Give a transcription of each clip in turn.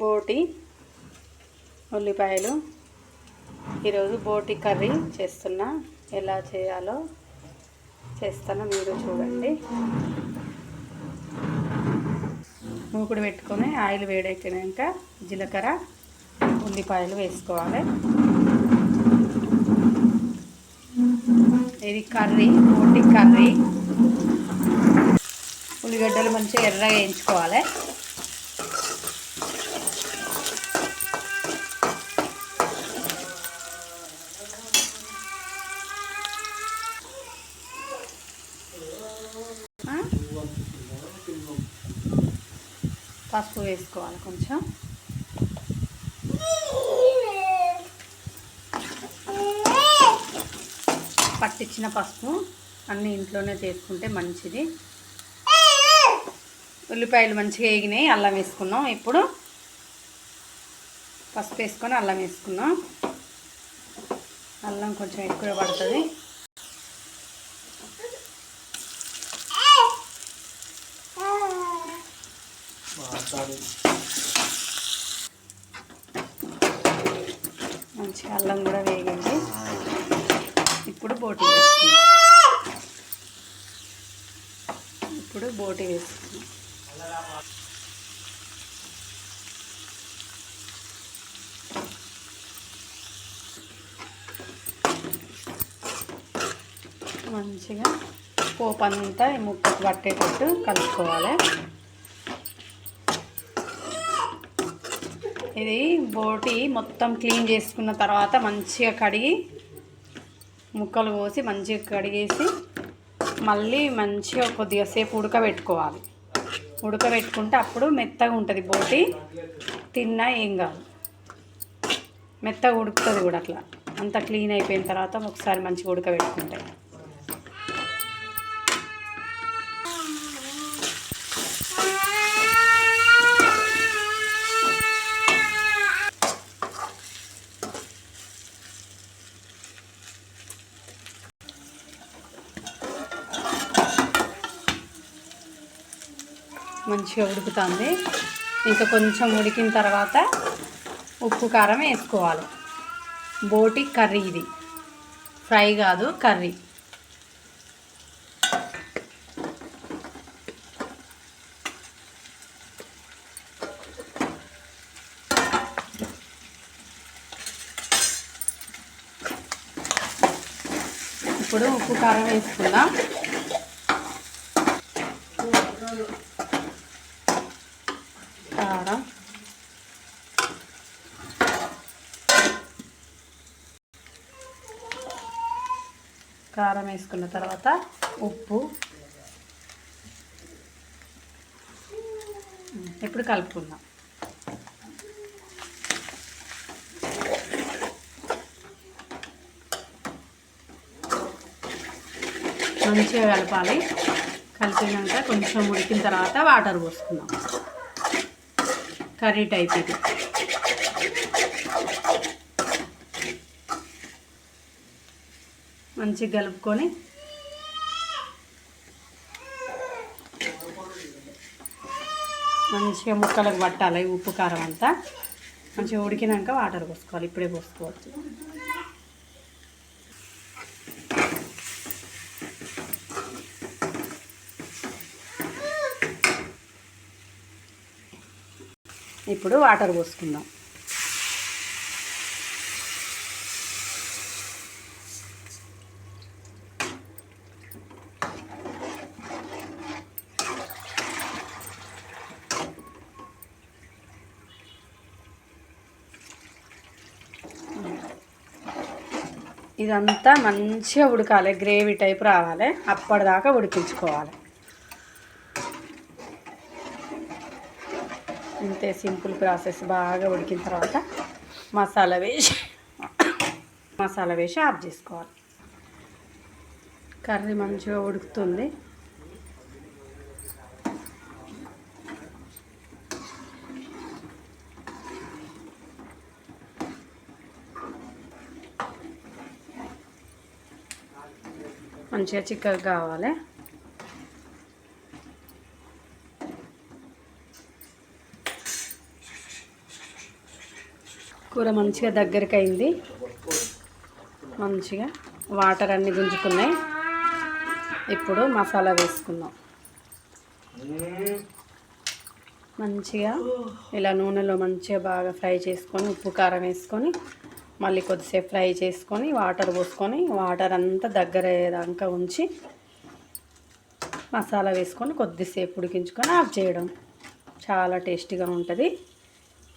బోటి ఉల్లిపాయలు. ఈరోజు బోటి కర్రీ చేస్తున్నా. ఎలా చేయాలో చేస్తానో మీరు చూడండి. మూకుడు పెట్టుకొని ఆయిల్ వేడెక్కినాక జీలకర్ర ఉల్లిపాయలు వేసుకోవాలి. ఇది కర్రీ బోటి కర్రీ. ఉల్లిగడ్డలు మంచిగా ఎర్రగా వేయించుకోవాలి. పసుపు వేసుకోవాలి కొంచెం. పట్టించిన పసుపు అన్నీ ఇంట్లోనే చేసుకుంటే మంచిది. ఉల్లిపాయలు మంచిగా వేగినాయి అల్లం వేసుకున్నాం. ఇప్పుడు పసుపు వేసుకొని అల్లం వేసుకున్నాం. అల్లం కొంచెం ఎక్కువ పడుతుంది. మంచిగా అల్లం కూడా వేగింది. ఇప్పుడు బోటి వేసుకున్నాం ఇప్పుడు బోటి వేసుకున్నాం మంచిగా పోపు అంతా ఈ ముక్కకు పట్టేటట్టు కలుపుకోవాలి. ఇది బోటి మొత్తం క్లీన్ చేసుకున్న తర్వాత మంచిగా కడిగి ముక్కలు కోసి మంచిగా కడిగేసి మళ్ళీ మంచిగా కొద్దిగా సేపు ఉడకబెట్టుకోవాలి. ఉడకబెట్టుకుంటే అప్పుడు మెత్తగా ఉంటుంది బోటి. తిన్నా ఏం కాదు. మెత్తగా ఉడుకుతుంది కూడా అట్లా. అంతా క్లీన్ అయిపోయిన తర్వాత ఒకసారి మంచిగా ఉడకబెట్టుకుంటే. మంచిగా ఉడుకుతుంది. ఇంకా కొంచెం ఉడికిన తర్వాత ఉప్పు కారం వేసుకోవాలి. బోటి కర్రీ ఇది. ఫ్రై కాదు కర్రీ. ఇప్పుడు ఉప్పు కారం వేసుకుందాం. కారం కారం వేసుకున్న తర్వాత ఉప్పు. ఇప్పుడు కలుపుకుందాం. మంచిగా కలపాలి. కలిపినాక కొంచెం ఉడికిన తర్వాత వాటర్ పోసుకుందాం. కర్రీ టైప్ ఇది. మంచిగా కలుపుకొని మంచిగా ముక్కలకు పట్టాలి ఉప్పు కారం అంతా. మంచిగా ఉడికినాక వాటర్ పోసుకోవాలి. ఇప్పుడే పోసుకోవచ్చు. ఇప్పుడు వాటర్ పోసుకుందాం. ఇదంతా మంచిగా ఉడకాలి గ్రేవీ టైప్ రావాలి అప్పటిదాకా ఉడికించుకోవాలి. ఇంతే సింపుల్ ప్రాసెస్ బాగా ఉడికిన తర్వాత మసాలా వేసి మసాలా వేసి ఆఫ్ చేసుకోవాలి. కర్రీ మంచిగా ఉడుకుతుంది. మంచిగా చిక్కగా కావాలి. కూర మంచిగా దగ్గరికి అయింది మంచిగా వాటర్ అన్ని గుంజుకున్నాయి. ఇప్పుడు మసాలా వేసుకుందాం. మంచిగా ఇలా నూనెలో మంచిగా బాగా ఫ్రై చేసుకొని ఉప్పు కారం వేసుకొని మళ్ళీ కొద్దిసేపు ఫ్రై చేసుకొని వాటర్ పోసుకొని వాటర్ అంతా దగ్గర అయ్యేదాకా ఉంచి మసాలా వేసుకొని కొద్దిసేపు ఉడికించుకొని ఆఫ్ చేయడం. చాలా టేస్టీగా ఉంటుంది.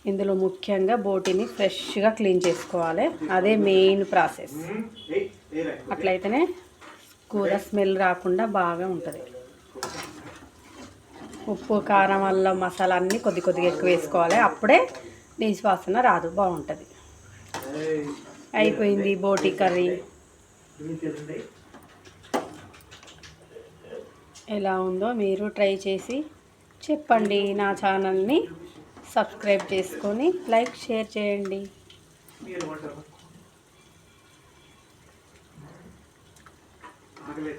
ఇందులో ముఖ్యంగా బోటిని ఫ్రెష్గా క్లీన్ చేసుకోవాలి. అదే మెయిన్ ప్రాసెస్. అట్లయితేనే కూర స్మెల్ రాకుండా బాగా ఉంటుంది. ఉప్పు కారం అల్లం మసాలా అన్నీ కొద్ది కొద్దిగా ఎక్కువ వేసుకోవాలి. అప్పుడే నీచు వాసన రాదు బాగుంటుంది. అయిపోయింది బోటి కర్రీ. ఎలా ఉందో మీరు ట్రై చేసి చెప్పండి నా ఛానల్ని. సబ్స్క్రైబ్ చేసుకొని లైక్ షేర్ చేయండి. ఆకలి